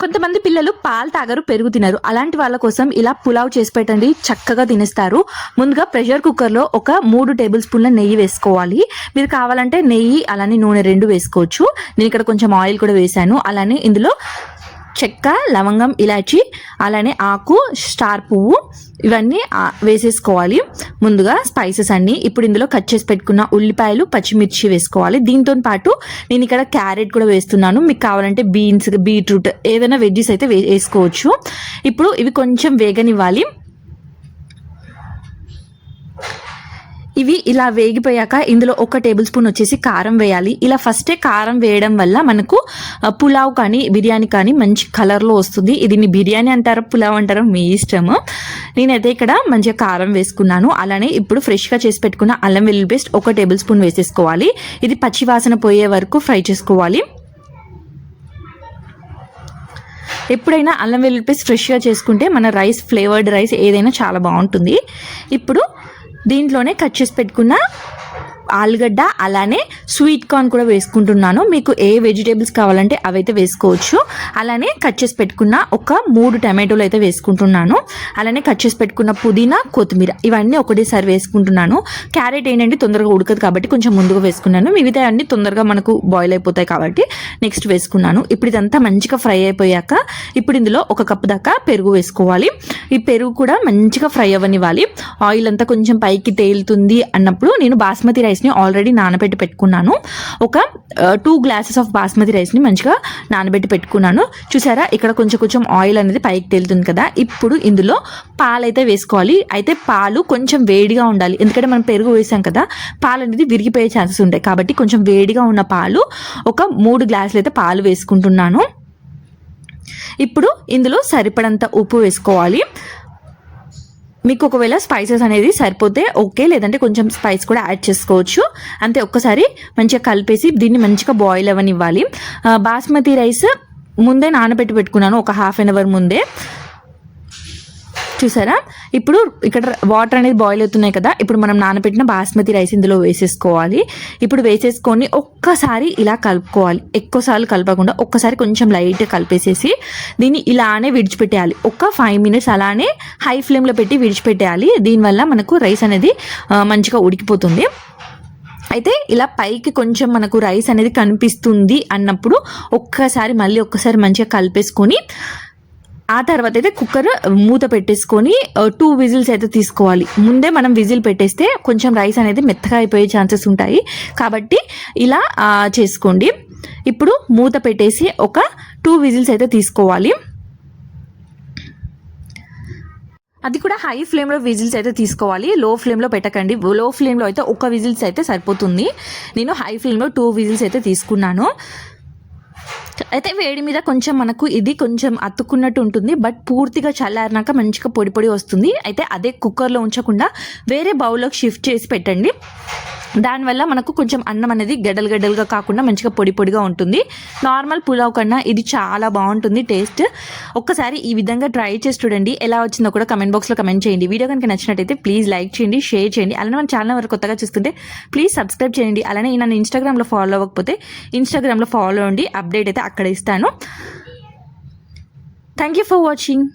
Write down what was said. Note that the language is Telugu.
కొంతమంది పిల్లలు పాలు తాగరు పెరుగు తినరు. అలాంటి వాళ్ళ కోసం ఇలా పులావ్ చేసి పెట్టండి. చక్కగా తినేస్తారు. ముందుగా ప్రెషర్ కుక్కర్లో ఒక మూడు టేబుల్ స్పూన్ల నెయ్యి వేసుకోవాలి. మీరు కావాలంటే నెయ్యి అలానే నూనె రెండు వేసుకోవచ్చు. నేను ఇక్కడ కొంచెం ఆయిల్ కూడా వేశాను. అలానే ఇందులో చెక్క లవంగం ఇలాచి అలానే ఆకు స్టార్ పువ్వు ఇవన్నీ వేసేసుకోవాలి. ముందుగా స్పైసెస్ అన్ని. ఇప్పుడు ఇందులో కట్ చేసి పెట్టుకున్న ఉల్లిపాయలు పచ్చిమిర్చి వేసుకోవాలి. దీంతో పాటు నేను ఇక్కడ క్యారెట్ కూడా వేస్తున్నాను. మీకు కావాలంటే బీన్స్ బీట్రూట్ ఏదైనా వెజ్జెస్ అయితే వే- వేసుకోవచ్చు. ఇప్పుడు ఇవి కొంచెం వేగనివ్వాలి. ఇవి ఇలా వేగిపోయాక ఇందులో ఒక టేబుల్ స్పూన్ వచ్చేసి కారం వేయాలి. ఇలా ఫస్టే కారం వేయడం వల్ల మనకు పులావ్ కానీ బిర్యానీ కానీ మంచి కలర్లో వస్తుంది. ఇది బిర్యానీ అంటారో పులావ్ అంటారో మీ ఇష్టము. నేనైతే ఇక్కడ మంచిగా కారం వేసుకున్నాను. అలానే ఇప్పుడు ఫ్రెష్గా చేసి పెట్టుకున్న అల్లం వెల్లుల్లి పేస్ట్ ఒక టేబుల్ స్పూన్ వేసేసుకోవాలి. ఇది పచ్చివాసన పోయే వరకు ఫ్రై చేసుకోవాలి. ఎప్పుడైనా అల్లం వెల్లుల్లి పేస్ట్ ఫ్రెష్గా చేసుకుంటే మన రైస్ ఫ్లేవర్డ్ రైస్ ఏదైనా చాలా బాగుంటుంది. ఇప్పుడు దీంట్లోనే కట్ చేసి పెట్టుకున్న ఆలుగడ్డ అలానే స్వీట్ కార్న్ కూడా వేసుకుంటున్నాను. మీకు ఏ వెజిటేబుల్స్ కావాలంటే అవైతే వేసుకోవచ్చు. అలానే కట్ చేసి పెట్టుకున్న ఒక మూడు టమాటోలు అయితే వేసుకుంటున్నాను. అలానే కట్ చేసి పెట్టుకున్న పుదీనా కొత్తిమీర ఇవన్నీ ఒకటేసారి వేసుకుంటున్నాను. క్యారెట్ ఏంటంటే తొందరగా ఉడకదు కాబట్టి కొంచెం ముందుగా వేసుకున్నాను. మిగతా అన్ని తొందరగా మనకు బాయిల్ అయిపోతాయి కాబట్టి నెక్స్ట్ వేసుకున్నాను. ఇప్పుడు ఇదంతా మంచిగా ఫ్రై అయిపోయాక ఇప్పుడు ఇందులో ఒక కప్పు దాకా పెరుగు వేసుకోవాలి. ఈ పెరుగు కూడా మంచిగా ఫ్రై అవ్వనివ్వాలి. ఆయిల్ అంతా కొంచెం పైకి తేలుతుంది అన్నప్పుడు నేను బాస్మతి రైస్ని ఆల్రెడీ నానబెట్టి పెట్టుకున్నాను. ఒక టూ గ్లాసెస్ ఆఫ్ బాస్మతి రైస్ని మంచిగా నానబెట్టి పెట్టుకున్నాను. చూసారా? ఇక్కడ కొంచెం కొంచెం ఆయిల్ అనేది పైకి తేలుతుంది కదా? ఇప్పుడు ఇందులో పాలు అయితే వేసుకోవాలి. అయితే పాలు కొంచెం వేడిగా ఉండాలి. ఎందుకంటే మనం పెరుగు వేసాం కదా పాలు అనేది విరిగిపోయే ఛాన్సెస్ ఉంటాయి. కాబట్టి కొంచెం వేడిగా ఉన్న పాలు ఒక మూడు గ్లాసులు అయితే పాలు వేసుకుంటున్నాను. ఇప్పుడు ఇందులో సరిపడంత ఉప్పు వేసుకోవాలి. మీకు ఒకవేళ స్పైసెస్ అనేది సరిపోతే ఓకే లేదంటే కొంచెం స్పైస్ కూడా యాడ్ చేసుకోవచ్చు. అంతే ఒక్కసారి మంచిగా కలిపేసి దీన్ని మంచిగా బాయిల్ అవ్వనివ్వాలి. బాస్మతి రైస్ ముందే నానబెట్టి పెట్టుకున్నాను ఒక హాఫ్ అన్ అవర్ ముందే. చూసారా? ఇప్పుడు ఇక్కడ వాటర్ అనేది బాయిల్ అవుతున్నాయి కదా. ఇప్పుడు మనం నానబెట్టిన బాస్మతి రైస్ ఇందులో వేసేసుకోవాలి. ఇప్పుడు వేసేసుకొని ఒక్కసారి ఇలా కలుపుకోవాలి. ఎక్కువసార్లు కలపకుండా ఒక్కసారి కొంచెం లైట్ కలిపేసేసి దీన్ని ఇలానే విడిచిపెట్టేయాలి. ఒక ఫైవ్ మినిట్స్ అలానే హై ఫ్లేమ్లో పెట్టి విడిచిపెట్టేయాలి. దీనివల్ల మనకు రైస్ అనేది మంచిగా ఉడికిపోతుంది. అయితే ఇలా పైకి కొంచెం మనకు రైస్ అనేది కనిపిస్తుంది అన్నప్పుడు ఒక్కసారి మళ్ళీ ఒక్కసారి మంచిగా కలిపేసుకొని ఆ తర్వాత అయితే కుక్కర్ మూత పెట్టేసుకొని టూ విజిల్స్ అయితే తీసుకోవాలి. ముందే మనం విజిల్ పెట్టేస్తే కొంచెం రైస్ అనేది మెత్తగా అయిపోయే ఛాన్సెస్ ఉంటాయి. కాబట్టి ఇలా చేసుకోండి. ఇప్పుడు మూత పెట్టేసి ఒక టూ విజిల్స్ అయితే తీసుకోవాలి. అది కూడా హై ఫ్లేమ్లో విజిల్స్ అయితే తీసుకోవాలి. లో ఫ్లేమ్లో పెట్టకండి లో ఫ్లేమ్లో అయితే ఒక విజిల్స్ అయితే సరిపోతుంది. నేను హై ఫ్లేమ్లో టూ విజిల్స్ అయితే తీసుకున్నాను. అయితే వేడి మీద కొంచెం మనకు ఇది కొంచెం అతుక్కున్నట్టు ఉంటుంది బట్ పూర్తిగా చల్లారినాక మంచిగా పొడి పొడి వస్తుంది. అయితే అదే కుక్కర్లో ఉంచకుండా వేరే బౌల్లోకి షిఫ్ట్ చేసి పెట్టండి. దానివల్ల మనకు కొంచెం అన్నం అనేది గడ్డలు గడ్డలుగా కాకుండా మంచిగా పొడి పొడిగా ఉంటుంది. నార్మల్ పులావ్ కన్నా ఇది చాలా బాగుంటుంది టేస్ట్ ఒక్కసారి ఈ విధంగా ట్రై చేసి చూడండి. ఎలా వచ్చిందో కూడా కమెంట్ బాక్స్లో కమెంట్ చేయండి. వీడియో కనుక నచ్చినట్టయితే ప్లీజ్ లైక్ చేయండి షేర్ చేయండి. అలానే మన ఛానల్ వరకు కొత్తగా చూస్తుంటే ప్లీజ్ సబ్స్క్రైబ్ చేయండి. అలానే నన్ను ఇన్స్టాగ్రామ్లో ఫాలో అవ్వకపోతే ఇన్స్టాగ్రామ్లో ఫాలో అండి అప్డేట్ అయితే అక్కడ అక్కడ ఇస్తాను థ్యాంక్ యూ ఫర్ వాచింగ్